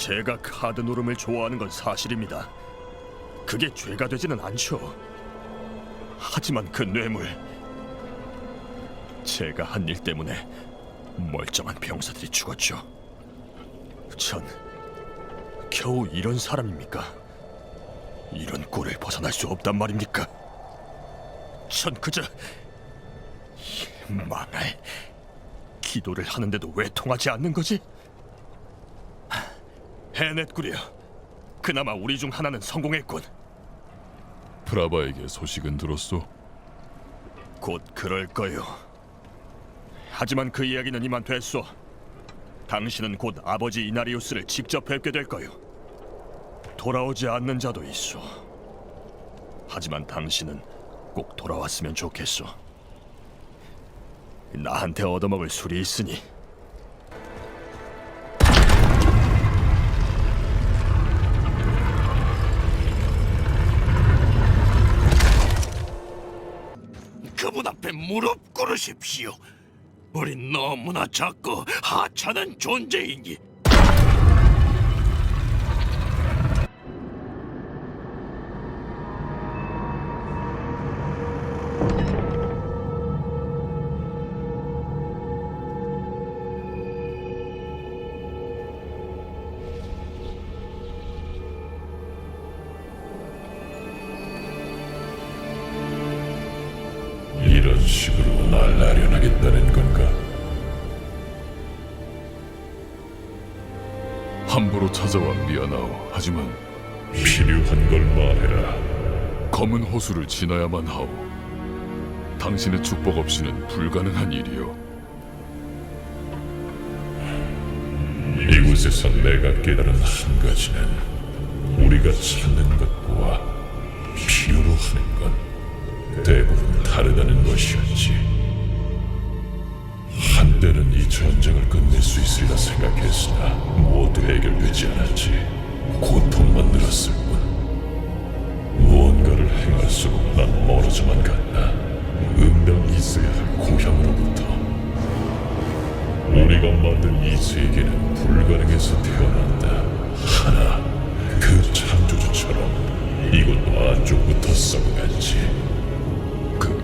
제가 카드 누름을 좋아하는 건 사실입니다. 그게 죄가 되지는 않죠. 하지만 그 뇌물 제가 한 일 때문에 멀쩡한 병사들이 죽었죠. 전 겨우 이런 사람입니까? 이런 꼴을 벗어날 수 없단 말입니까? 전 그저 이 망할 기도를 하는데도 왜 통하지 않는 거지? 하, 해냈구려. 그나마 우리 중 하나는 성공했군. 프라바에게 소식은 들었소? 곧 그럴 거요. 하지만 그 이야기는 이만 됐소. 당신은 곧 아버지 이나리우스를 직접 뵙게 될 거요. 돌아오지 않는 자도 있소. 하지만 당신은 꼭 돌아왔으면 좋겠소. 나한테 얻어먹을 술이 있으니 꿇으십시오. 우린 너무나 작고 하찮은 존재이니 식으로 날 나련하겠다는 건가? 함부로 찾아와 미안하오. 하지만 필요한 걸 말해라. 검은 호수를 지나야만 하오. 당신의 축복 없이는 불가능한 일이오. 이곳에서 내가 깨달은 한 가지는 우리가 찾는 것과 필요로 하는 건 대부분 다르다는 것이었지. 전쟁을 끝낼 수 있으리라 생각했으나 모두 해결되지 않았지. 고통만 늘었을 뿐. 무언가를 행할수록 난 멀어져만 갔다. 응당 있어야 할 고향으로부터. 우리가 만든 이 세계는 불가능에서 태어난다. 하나, 그 창조주처럼 이것도 안쪽부터 썩어갔지. 그,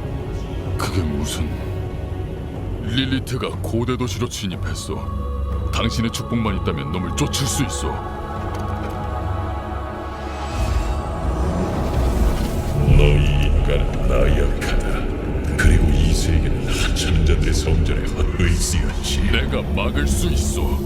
그게 무슨... 릴리트가 고대 도시로 진입했어. 당신의 축복만 있다면 놈을 쫓을 수 있어. 너희 인간은 나약하다. 그리고 이 세계는 하찮은 자들의 성전에 헛되이 쓰였지. 내가 막을 수 있어.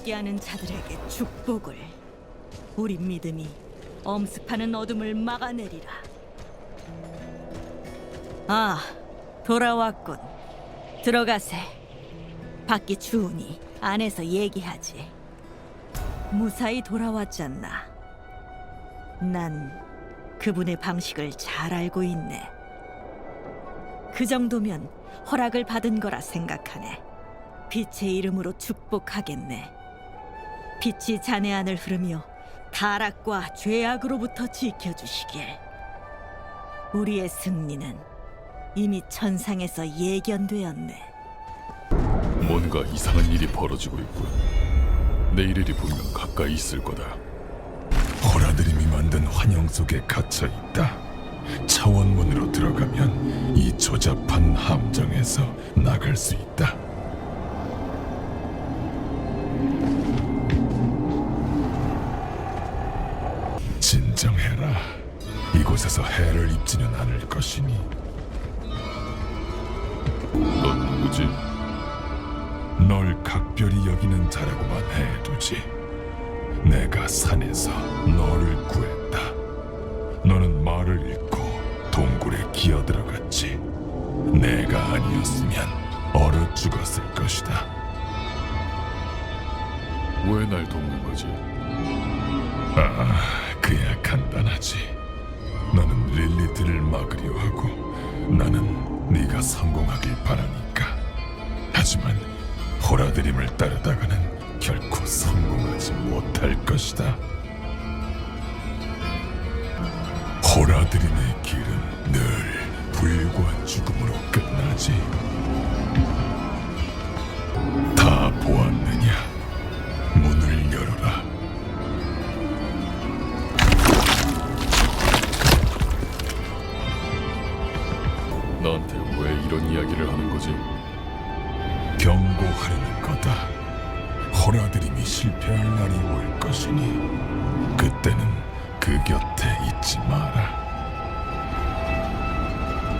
함께하는 자들에게 축복을 우리 믿음이 엄습하는 어둠을 막아내리라. 아, 돌아왔군. 들어가세. 밖이 추우니 안에서 얘기하지. 무사히 돌아왔잖나. 난 그분의 방식을 잘 알고 있네. 그 정도면 허락을 받은 거라 생각하네. 빛의 이름으로 축복하겠네. 빛이 자네 안을 흐르며 타락과 죄악으로부터 지켜주시길. 우리의 승리는 이미 천상에서 예견되었네. 뭔가 이상한 일이 벌어지고 있군. 내일 일이 분명 가까이 있을 거다. 호라드림이 만든 환영 속에 갇혀 있다. 차원문으로 들어가면 이 조잡한 함정에서 나갈 수 있다. 이곳에서 해를 입지는 않을 것이니 넌 누구지? 널 각별히 여기는 자라고만 해두지. 내가 산에서 너를 구했다. 너는 말을 잃고 동굴에 기어들어갔지. 내가 아니었으면 얼어 죽었을 것이다. 왜 날 돕는 거지? 아, 그야 간단하지. 너는 릴리트를 막으려 하고 네가 성공하길 바라니까. 하지만 호라드림을 따르다가는 결코 성공하지 못할 것이다. 호라드림의 길은 늘 불과 죽음으로 끝나지. 다 보았느냐? 경고하려는 거다. 호라드림이 실패할 날이 올 것이니 그때는 그 곁에 있지 마라.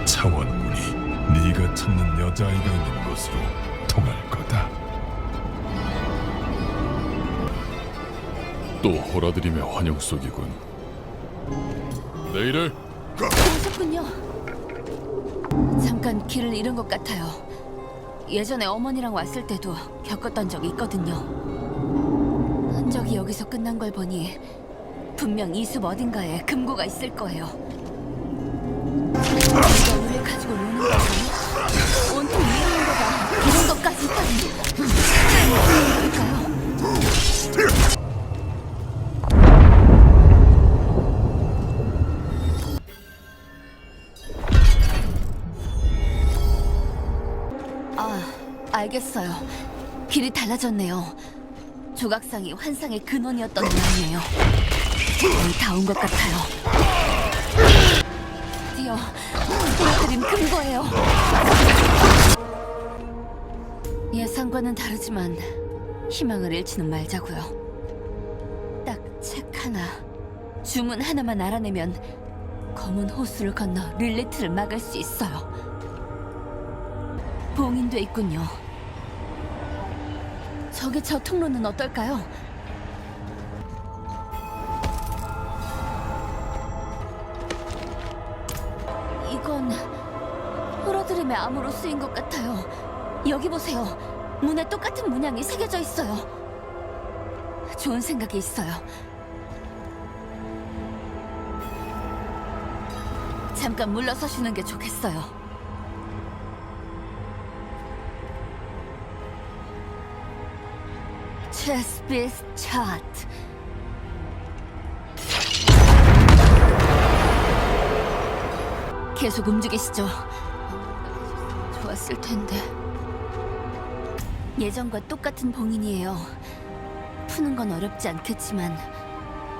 차원문이 네가 찾는 여자아이가 있는 곳으로 통할 거다. 또 호라드림의 환영 속이군. 내일을 오셨군요. 잠깐 길을 잃은 것 같아요. 예전에 어머니랑 왔을 때도 겪었던 적이 있거든요. 흔적이 여기서 끝난 걸 보니 분명 이 숲 어딘가에 금고가 있을 거예요. 이거 우리를 가지고 노는 거 알겠어요. 길이 달라졌네요. 조각상이 환상의 근원이었던 모양이에요. 거의 다 온 것 같아요. 드디어 보여드린 근거예요. 예상과는 다르지만 희망을 잃지는 말자고요. 딱 책 하나, 주문 하나만 알아내면 검은 호수를 건너 릴리트를 막을 수 있어요. 봉인돼 있군요. 저기 저 통로는 어떨까요? 이건 호러드림의 암호로 쓰인 것 같아요. 여기 보세요. 문에 똑같은 문양이 새겨져 있어요. 좋은 생각이 있어요. 잠깐 물러서 쉬는 게 좋겠어요. 체스비스 차트 계속 움직이시죠. 좋았을 텐데. 예전과 똑같은 봉인이에요. 푸는 건 어렵지 않겠지만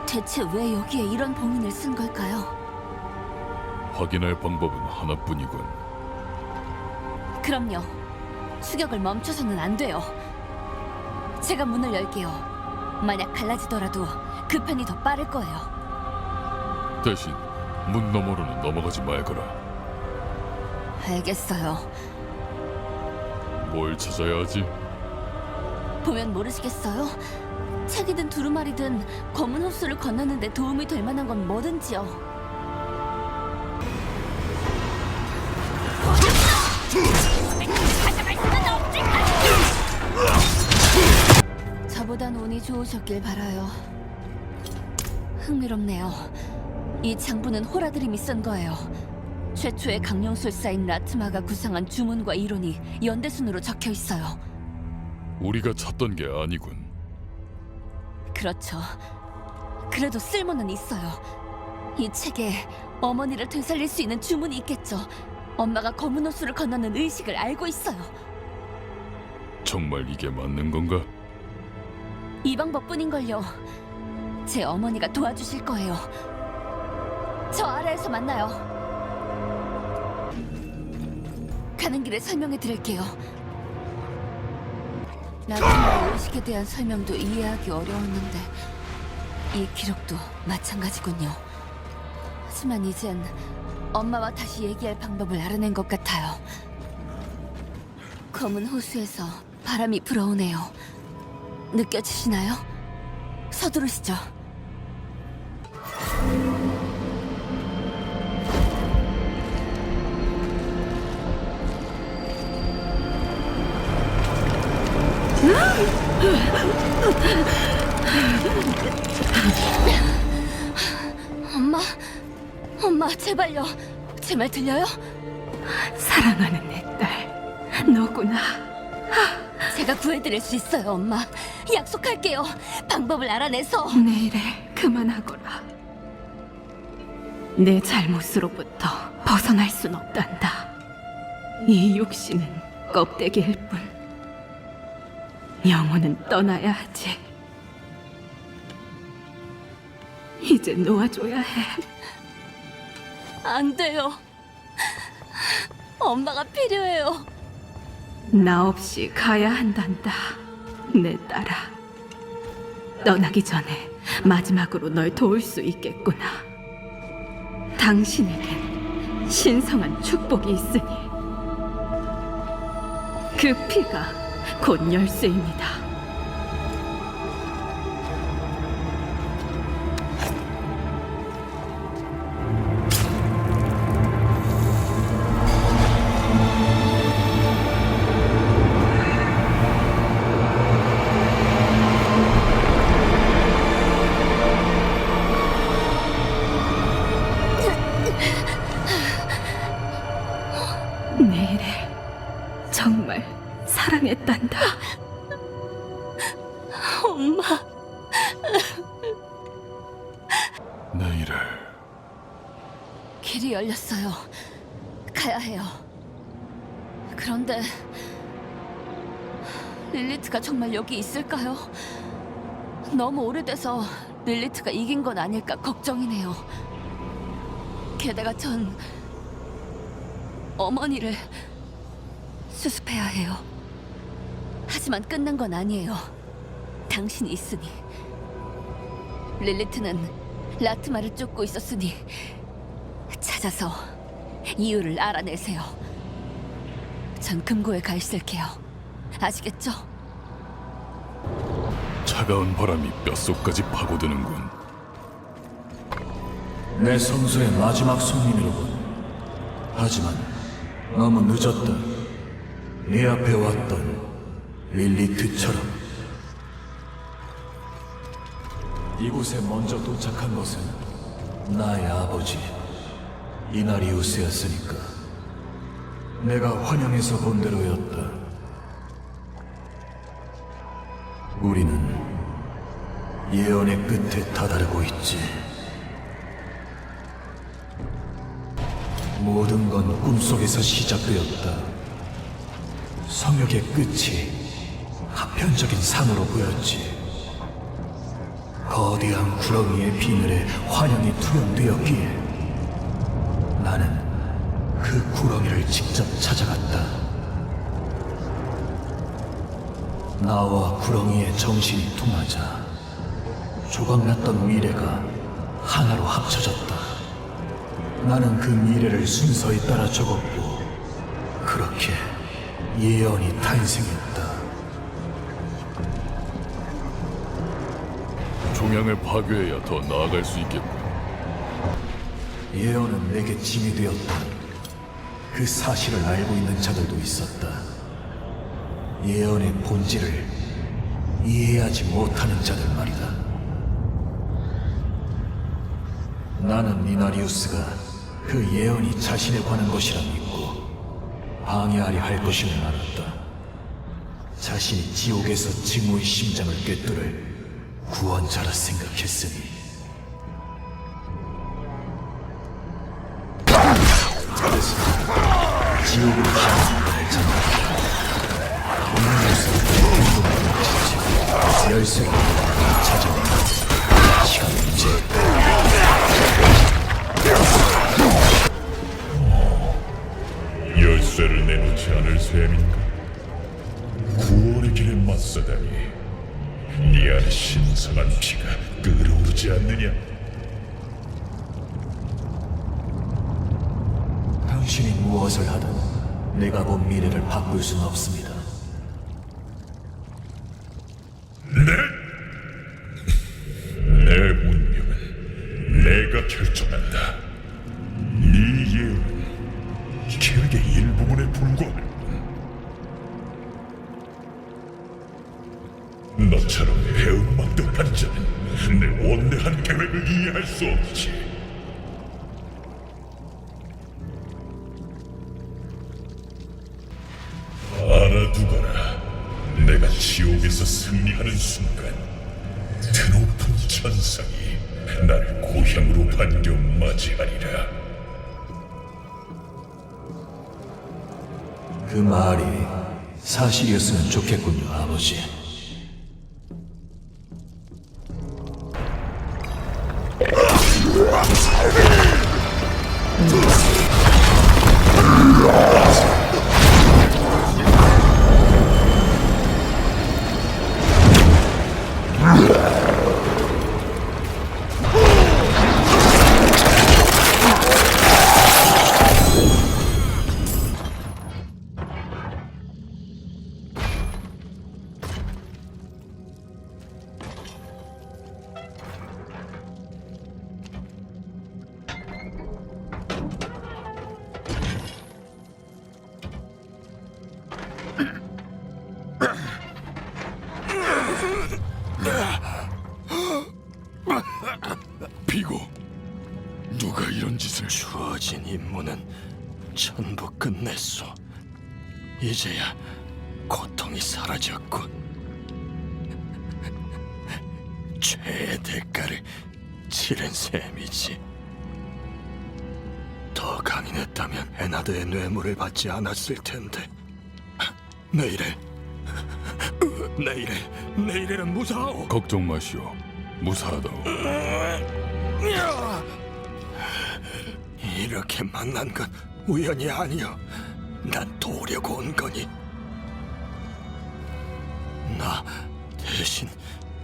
대체 왜 여기에 이런 봉인을 쓴 걸까요? 확인할 방법은 하나뿐이군. 그럼요. 추격을 멈춰서는 안 돼요 제가 문을 열게요 만약 갈라지더라도 그 편이 더 빠를 거예요 대신 문 너머로는 넘어가지 말거라. 알겠어요 뭘 찾아야 하지? 보면 모르시겠어요? 책이든 두루마리든 검은 호수를 건너는데 도움이 될 만한 건 뭐든지요. 저보단 운이 좋으셨길 바라요. 흥미롭네요. 이 장부는 호라드림이 쓴 거예요. 최초의 강령술사인 라트마가 구상한 주문과 이론이 연대순으로 적혀 있어요. 우리가 찾던 게 아니군. 그렇죠. 그래도 쓸모는 있어요. 이 책에 어머니를 되살릴 수 있는 주문이 있겠죠. 엄마가 검은 호수를 건너는 의식을 알고 있어요. 정말 이게 맞는 건가? 이 방법뿐인걸요. 제 어머니가 도와주실 거예요. 저 아래에서 만나요. 가는 길에 설명해 드릴게요. 라틴의 의식에 대한 설명도 이해하기 어려웠는데 이 기록도 마찬가지군요. 하지만 이젠 엄마와 다시 얘기할 방법을 알아낸 것 같아요. 검은 호수에서 바람이 불어오네요. 느껴지시나요? 서두르시죠. 엄마, 엄마, 제발요. 제 말 들려요? 사랑하는 내 딸, 너구나. 제가 구해드릴 수 있어요, 엄마. 약속할게요. 방법을 알아내서. 내일에 그만하거라. 내 잘못으로부터 벗어날 순 없단다. 이 육신은 껍데기일 뿐. 영혼은 떠나야 하지. 이제 놓아줘야 해. 안 돼요. 엄마가 필요해요. 나 없이 가야 한단다. 내 딸아. 떠나기 전에 마지막으로 널 도울 수 있겠구나. 당신에겐 신성한 축복이 있으니 그 피가 곧 열쇠입니다. 정말 여기 있을까요? 너무 오래돼서 릴리트가 이긴 건 아닐까 걱정이네요. 게다가 전 어머니를 수습해야 해요. 하지만 끝난 건 아니에요. 당신이 있으니. 릴리트는 라트마를 쫓고 있었으니 찾아서 이유를 알아내세요. 전 금고에 가 있을게요. 아시겠죠? 차가운 바람이 뼛속까지 파고드는군. 내 성소의 마지막 손님이로군. 하지만 너무 늦었다. 네 앞에 왔던 릴리트처럼. 이곳에 먼저 도착한 것은 나의 아버지 이나리우스였으니까. 내가 환영해서 본 대로였다. 우리는 예언의 끝에 다다르고 있지. 모든 건 꿈속에서 시작되었다. 성역의 끝이 하편적인 산으로 보였지. 거대한 구렁이의 비늘에 환영이 투영되었기에 나는 그 구렁이를 직접 찾아갔다. 나와 구렁이의 정신이 통하자 조각났던 미래가 하나로 합쳐졌다. 나는 그 미래를 순서에 따라 적었고 그렇게 예언이 탄생했다. 종양을 파괴해야 더 나아갈 수 있겠군. 예언은 내게 짐이 되었다. 그 사실을 알고 있는 자들도 있었다. 예언의 본질을 이해하지 못하는 자들 말이다. 나는 니나리우스가 그 예언이 자신에 관한 것이라 믿고 방해하려 할 것임을 알았다. 자신이 지옥에서 증오의 심장을 꿰뚫을 구원자라 생각했으니 그래서 지옥으로 향하는 날 저녁 니나리우스가 지치고 열쇠를 찾아온다. 시간은 이제 열쇠를 내놓지 않을 셈인가? 구원의 길에 맞서다니 네 안에 신성한 피가 끓어오르지 않느냐? 당신이 무엇을 하든 내가 본 미래를 바꿀 수는 없습니다. 내 운명은 내가 결정한다. 맞이하리라. 그 말이 사실이었으면 좋겠군요, 아버지. 주어진 임무는 전부 끝냈소. 이제야 고통이 사라졌군. 죄의 대가를 치른 셈이지. 더 강인했다면 에나드의 뇌물을 받지 않았을 텐데. 내 일에 내 일에 내 일에는 무사하오. 걱정 마시오. 무사하다오. 이렇게 만난 건 우연이 아니여. 난 도우려고 온 거니. 나 대신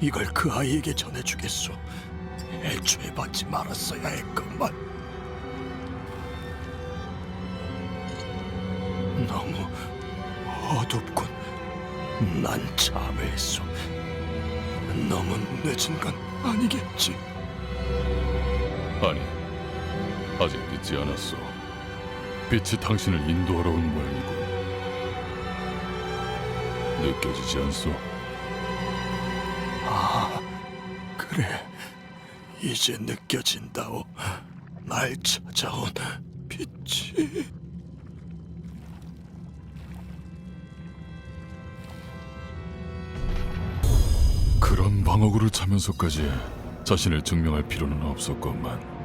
이걸 그 아이에게 전해주겠소. 애초에 받지 말았어야 했건만. 너무 어둡군. 난 참을소. 너무 늦은 건 아니겠지. 아니, 아직 늦지 않았어. 빛이 당신을 인도하러 온 모양이군. 느껴지지 않소? 아, 그래. 이제 느껴진다오. 날 찾아온 빛이. 그런 방어구를 차면서까지 자신을 증명할 필요는 없었건만.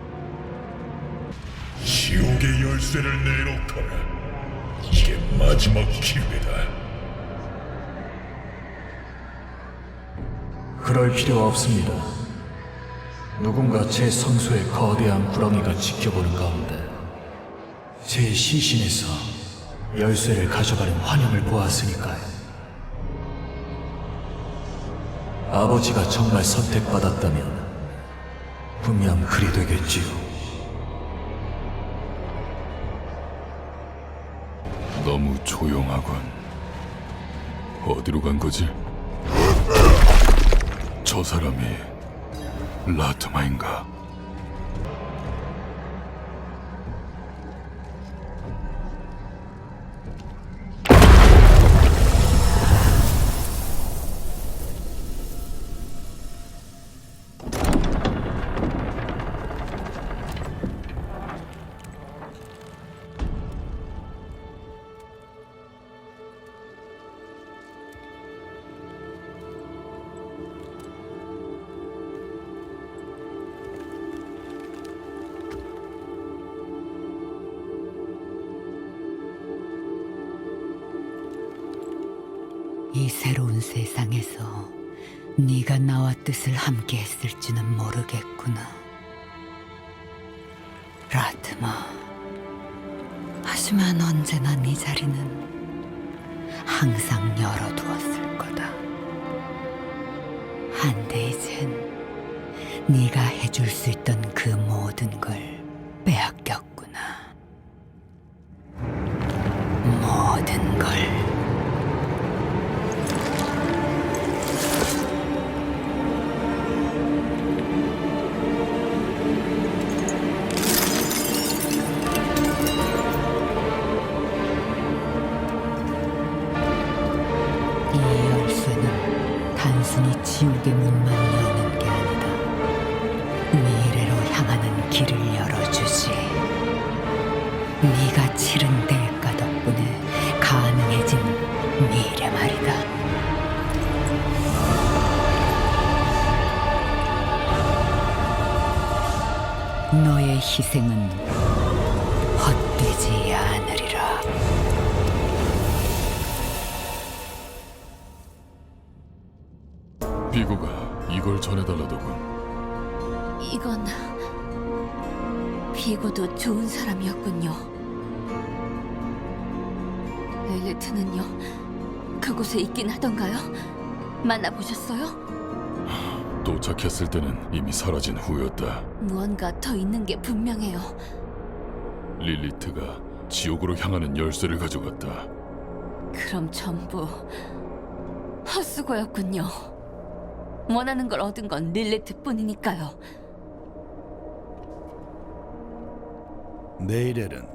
지옥의 열쇠를 내놓거라. 이게 마지막 기회다. 그럴 필요 없습니다. 누군가 제 성소의 거대한 구렁이가 지켜보는 가운데 제 시신에서 열쇠를 가져가는 환영을 보았으니까요. 아버지가 정말 선택받았다면 분명 그리 되겠지요. 너무 조용하군. 어디로 간 거지? 저 사람이 라트마인가? 새로운 세상에서 네가 나와 뜻을 함께 했을지는 모르겠구나. 라트마. 하지만 언제나 네 자리는 항상 열어두었을 거다. 한데 이젠 네가 해줄 수 있던 그 모든 걸 빼앗겼구나. 모든 걸. 이건 비고도 좋은 사람이었군요. 릴리트는요? 그곳에 있긴 하던가요? 만나보셨어요? 도착했을 때는 이미 사라진 후였다. 무언가 더 있는 게 분명해요. 릴리트가 지옥으로 향하는 열쇠를 가져갔다. 그럼 전부 헛수고였군요. 원하는 걸 얻은 건 릴리트뿐이니까요. 네일엘은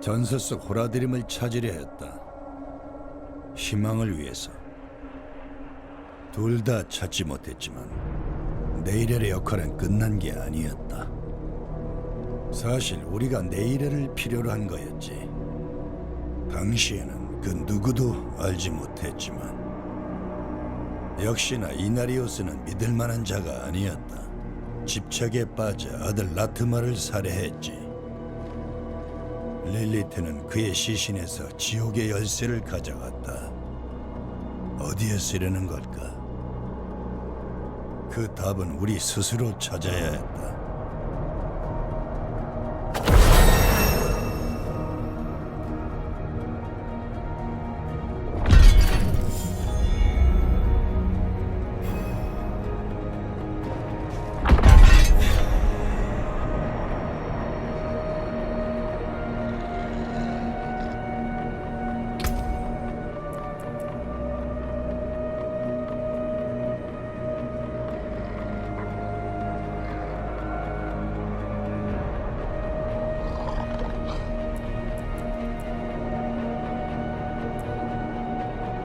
전설 속 호라드림을 찾으려 했다. 희망을 위해서. 둘 다 찾지 못했지만 네일엘의 역할은 끝난 게 아니었다. 사실 우리가 네일엘을 필요로 한 거였지. 당시에는 그 누구도 알지 못했지만 역시나 이나리오스는 믿을 만한 자가 아니었다. 집착에 빠져 아들 라트마를 살해했지. 릴리트는 그의 시신에서 지옥의 열쇠를 가져갔다. 어디에 쓰려는 걸까? 그 답은 우리 스스로 찾아야 했다.